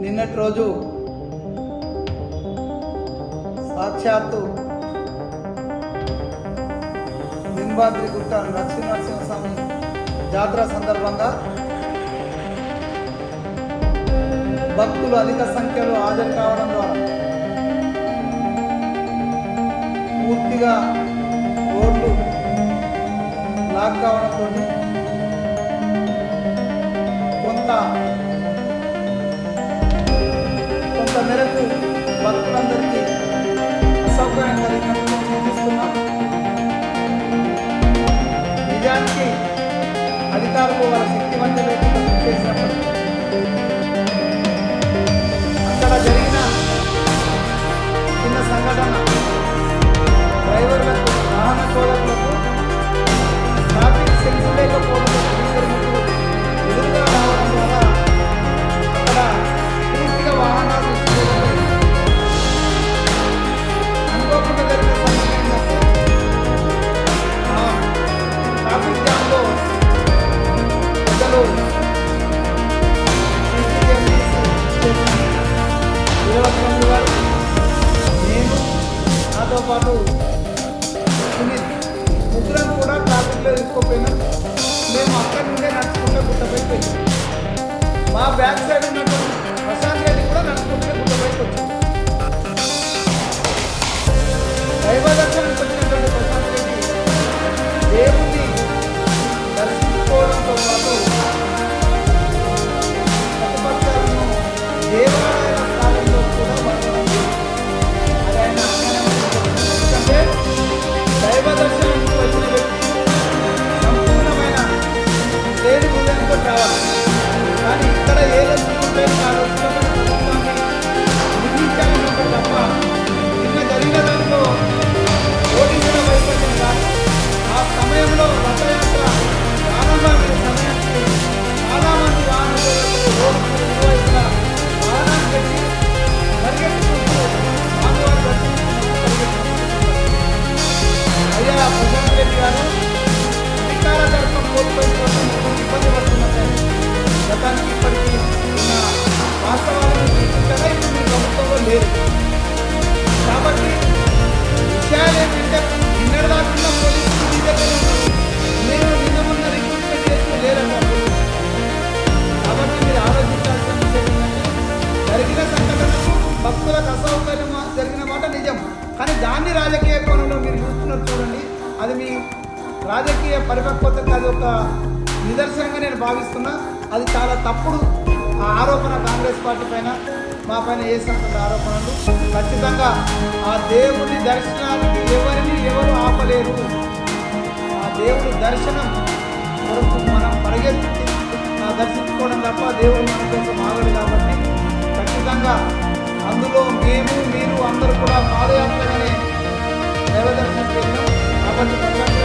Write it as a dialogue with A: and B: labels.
A: నిన్నటి రోజు సాక్షాత్తు లింబాద్రి గుట్ట నరసింహస్వామి జాతర సందర్భంగా భక్తులు అధిక సంఖ్యలో హాజరు కావడం ద్వారా పూర్తిగా రోడ్లు లాక్ కావడంతో అధికారులు వాళ్ళ శక్తి లేకుండా కృషి అక్కడ జరిగిన చిన్న సంఘటన. డ్రైవర్లకు వాహన చోదకులకు ట్రాఫిక్ సెన్స్ లేకపోవడం ఎదురుగా రావడం ద్వారా అక్కడ పూర్తిగా వాహనాలు అనుకోకుండా జరిగిన సంఘటన ట్రాఫిక్ జామ్లో గారు నేను నాతో పాటు సునీల్ ముగ్గురం కూడా ట్రాఫిక్లో ఇరుక్కుపోయినాం. మేము అక్కడి నుండే నడుచుకుంటే మా బ్యాక్ సైడ్ ఉన్నటువంటి గారు. అధికార దర్శనం కోల్పోయిన కోసం మనం ఇబ్బంది పడుతున్నారు గతానికి ఇప్పటికీ ఉన్న వాస్తవాలను గుర్తించగా ఇప్పుడు మీ ప్రభుత్వంలో లేదు. కాబట్టి విషయాలు ఏంటంటే నిన్నటి దాకా పోలీసులు మీ దగ్గర ఉన్నారు నేను నిన్న ఉన్న రిక్రూట్మెంట్ చేసి లేరన్నారు కాబట్టి మీరు ఆలోచించాల్సిన విషయం జరిగిన సంఘటనకు భక్తులకు అసౌకర్యం జరిగిన మాట నిజం. కానీ దాన్ని రాజకీయ అది మీ రాజకీయ పరిపక్వతకు అది ఒక నిదర్శనంగా నేను భావిస్తున్నా. అది చాలా తప్పుడు ఆ ఆరోపణ కాంగ్రెస్ పార్టీ పైన మా పైన వేసినటువంటి ఆరోపణలు. ఖచ్చితంగా ఆ దేవుడి దర్శనానికి ఎవరిని ఎవరు ఆపలేరు. ఆ దేవుడి దర్శనం కొరకు మనం పరిగెత్తి దర్శించుకోవడం తప్ప దేవుడు మన కోసం ఆగడు కాబట్టి ఖచ్చితంగా అందులో మేము మీరు అందరూ కూడా పాదయాత్రగానే Thank you.